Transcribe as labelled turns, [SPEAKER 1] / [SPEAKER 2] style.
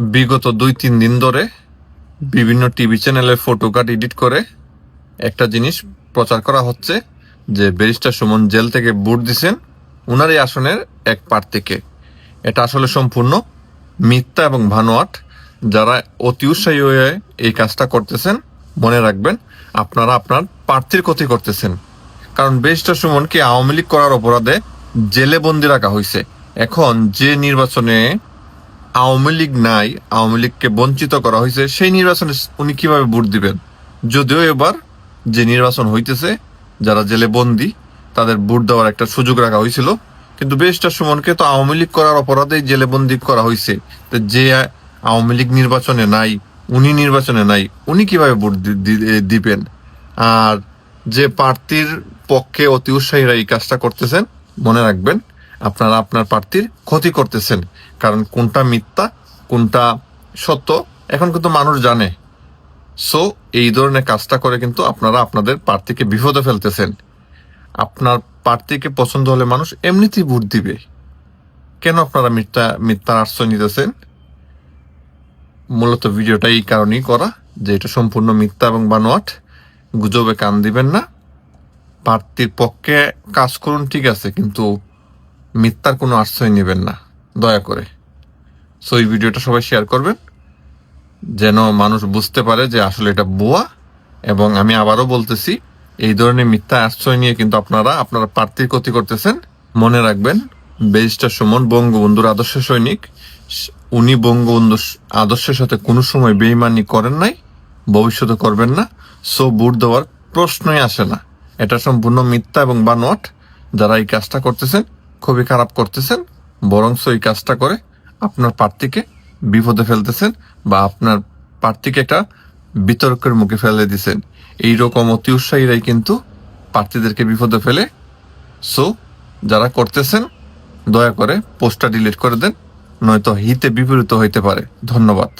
[SPEAKER 1] বিগত দুই তিন দিন ধরে বিভিন্ন টিভি চ্যানেলে ফটো কাট এডিট করে একটা জিনিস প্রচার করা হচ্ছে যে ব্যারিস্টার সুমন জেল থেকে বুট দিছেন উনার এই আসনের এক প্রার্থীকে। এটা আসলে সম্পূর্ণ মিথ্যা এবং ভানোয়াট। যারা অতি উৎসাহী হয়ে এই কাজটা করতেছেন, মনে রাখবেন, আপনারা আপনার প্রার্থীর ক্ষতি করতেছেন। কারণ ব্যারিস্টার সুমনকে আওয়ামী লীগ করার অপরাধে জেলে বন্দি রাখা হয়েছে। এখন যে নির্বাচনে আওয়ামী লীগ নাই, আওয়ামী লীগকে বঞ্চিত করা হয়েছে, সেই নির্বাচনে উনি কীভাবে ভোট দিবেন? যদিও এবার যে নির্বাচন হইতেছে, যারা জেলে বন্দি, তাদের ভোট দেওয়ার একটা সুযোগ রাখা হয়েছিল। কিন্তু বেশটা সুমনকে তো আওয়ামী লীগ করার অপরাধেই জেলে বন্দি করা হয়েছে। তো যে আওয়ামী লীগ নির্বাচনে নাই, উনি নির্বাচনে নাই, উনি কীভাবে ভোট দিবেন? আর যে প্রার্থীর পক্ষে অতি উৎসাহীরা এই কাজটা করতেছেন, মনে রাখবেন আপনারা আপনার প্রার্থীর ক্ষতি করতেছেন। কারণ কোনটা মিথ্যা, কোনটা সত্য, এখন কিন্তু মানুষ জানে। সো এই ধরনের কাজটা করে কিন্তু আপনারা আপনাদের প্রার্থীকে বিপদে ফেলতেছেন। আপনার প্রার্থীকে পছন্দ হলে মানুষ এমনিতেই ভোট দিবে। কেন আপনারা মিথ্যা, মিথ্যার আশ্রয় নিতেছেন? মূলত ভিডিওটা এই কারণেই করা যে এটা সম্পূর্ণ মিথ্যা এবং বানোয়াট। গুজবে কান দিবেন না। প্রার্থীর পক্ষে কাজ করুন ঠিক আছে, কিন্তু মিথ্যার কোনো আশ্রয় নেবেন না। দয়া করে। সো, এই ভিডিওটা সবাই শেয়ার করবেন, যেন মানুষ বুঝতে পারে যে আসলে এটা বুয়া, এবং আমি আবারও বলতেছি, এই ধরনের মিথ্যা আশ্রয় নিয়ে কিন্তু আপনারা আপনারা প্রার্থীর ক্ষতি করতেছেন। মনে রাখবেন, ব্যারিস্টার সুমন বঙ্গবন্ধুর আদর্শ সৈনিক উনি বঙ্গবন্ধুর আদর্শের সাথে কোনো সময় বেইমানি করেন নাই, ভবিষ্যতে করবেন না। সো, ভোট দেওয়ার প্রশ্নই আসে না। এটা সম্পূর্ণ মিথ্যা এবং বানোয়াট, যারা এই কাজটা করতেছেন খুবই খারাপ করতেছেন বরংস এই কাজটা করে আপনার প্রার্থীকে বিপদে ফেলতেছেন বা আপনার প্রার্থীকে একটা বিতর্কের মুখে ফেলে দিছেন এইরকম অতি উৎসাহীরাই কিন্তু প্রার্থীদেরকে বিপদে ফেলে। সো যারা করতেছেন, দয়া করে পোস্টটা ডিলিট করে দেন, নয়তো হিতে বিপরীত হইতে পারে। ধন্যবাদ।